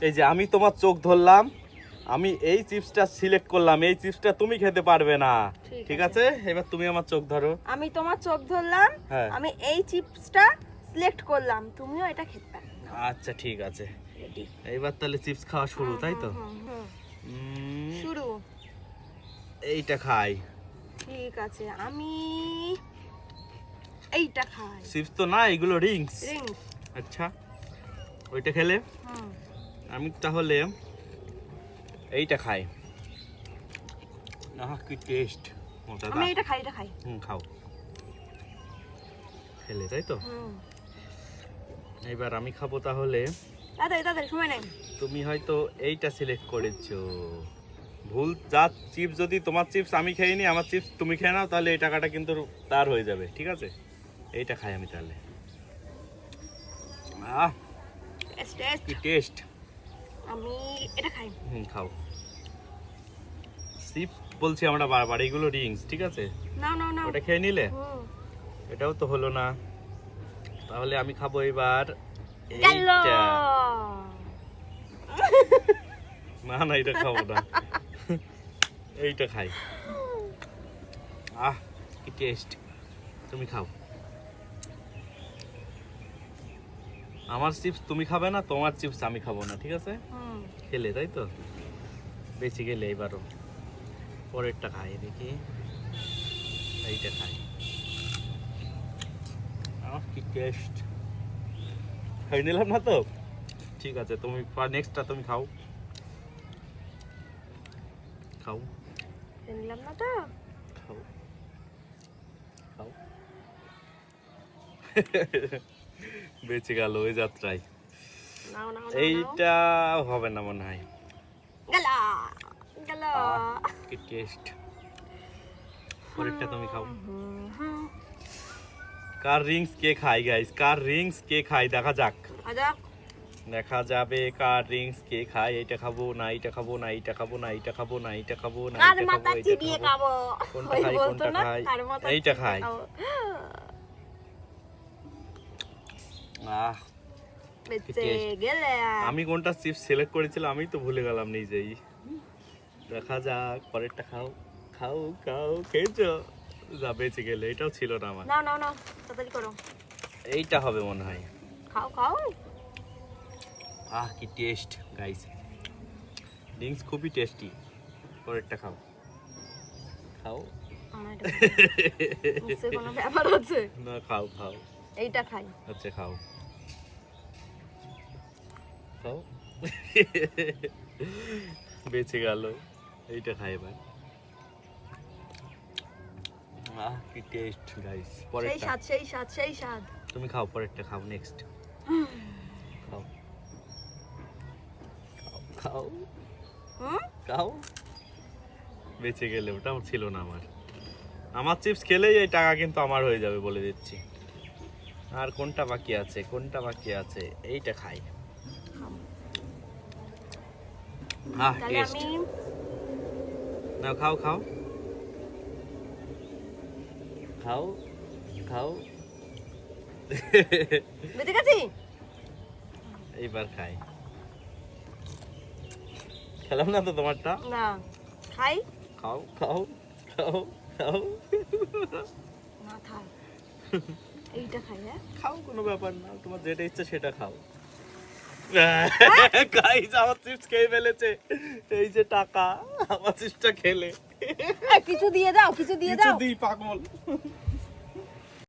এই যে আমি তোমার চোখ ধরলাম আমি এই চিপসটা সিলেক্ট করলাম এই চিপসটা তুমি খেতে পারবে না। ঠিক আছে। এবার তুমি আমার চোখ ধরো। আমি তোমার চোখ ধরলাম হ্যাঁ। আমি এই চিপসটা সিলেক্ট করলাম তুমিও এটা খেতে পারবে আচ্ছা ঠিক আছে। এইবার তাহলে চিপস খাওয়া শুরু তাই তো? শুরু। এইটা খাই। ঠিক আছে আমি এইটা খাই। চিপস তো না এগুলো রিংস। রিংস। আচ্ছা ওইটা খেলে? হুম। আমি তাহলে এইটা খাই। আহ কি টেস্ট আমি এটা খাই এটা খাই। হুম খাও। খেলে তাই তো? হুম। এবার আমি খাব তাহলে তাড়াতাড়ি তাড়াতাড়ি সময় নেই। তুমি হয়তো এইটা সিলেক্ট করেছ। ভুল যা চিপস যদি তোমার চিপস আমি খেয়ে নি আমার চিপস তুমি খেয়ে নাও তাহলে এই টাকাটা কিন্তু তার হয়ে যাবে ঠিক আছে? এইটা খাই আমি তাহলে। আহ টেস্ট আমি এটা খাই। হুম খাও। চিপস বলছি আমরা বারবার এইগুলো রিংস ঠিক আছে? নাও নাও নাও ওটা খেয়ে নিলে? এটাও তো হলো না। তাহলে আমি খাব এবার এইটা। না না এটা খাব না। এইটা খাই। আহ কি টেস্ট তুমি খাও। আমার চিপস তুমি খাবে না তোমার চিপস আমি খাব না ঠিক আছে? খেলে তাই তো? বেঁচে গেলে এবারও। পরেরটা খাই দেখি। এইটা খাই। কি টেস্ট খাই নিলাম না তো? ঠিক আছে তুমি নেক্সটটা তুমি খাও। খাও। নিলাম না তো? খাও। খাও। বেঁচে গেল ওই যাত্রায়। এইটা হবে না মনে হয়। কি টেস্ট পরেরটা তুমি খাও। কার রিংস কে খায় গাইস কার রিংস কে খায়? দেখা যাক। দেখা যাবে কার রিংস কে খায়। এইটা খাব না এইটা খাব না এইটা খাব না এইটা খাব না এইটা খাব না মাথা খাব। কোনটা খাই, কোনটা খাই? এইটা খাই। আহ আমি কোনটা চিপস সিলেক্ট করেছিলাম আমি তো ভুলে গেলাম নিজেই। দেখা যাক পরেরটা খাও খাও খাও খেয়েছো? যা বেঁচে গেলে এটাও ছিল না আমার। তাড়াতাড়ি করো। এইটা হবে মনে হয়। খাও খাও। আহ কি টেস্ট গাইস ড্রিঙ্কস খুবই টেস্টি পরেরটা খাও। খাও। না খাও খাও। এইটা খাই। আচ্ছা খাও। খাও। বেঁচে গেল। এইটা খাই এবার। আহ কি টেস্ট গাইস সেই পরেরটা স্বাদ সেই স্বাদ সেই স্বাদ। তুমি খাও পরেরটা খাও নেক্সট খাও। খাও খাও। খাও। বেঁচে গেলে ওটা ছিল না আমার। আমার চিপস খেলেই এই টাকা কিন্তু আমার হয়ে যাবে বলে দিচ্ছি। আর কোনটা বাকি আছে? কোনটা বাকি আছে? এইটা খাই। আহ তাহলে টেস্ট আমি নাও খাও খাও খাও খাও বেঁচে গেছি এইবার খাই খেলাম না তো তোমারটা না খাই খাও খাও খাও খাও না খাই এইটা খাই হ্যাঁ খাও কোনো ব্যাপার না। তোমার যেটা ইচ্ছে সেটা খাও। গাইস আমার চিপস খেয়ে ফেলেছে। এই যে টাকা আমার চিপসটা খেলে। কিছু দিয়ে দাও কিছু দিয়ে কিছু দাও। দিই পাগল।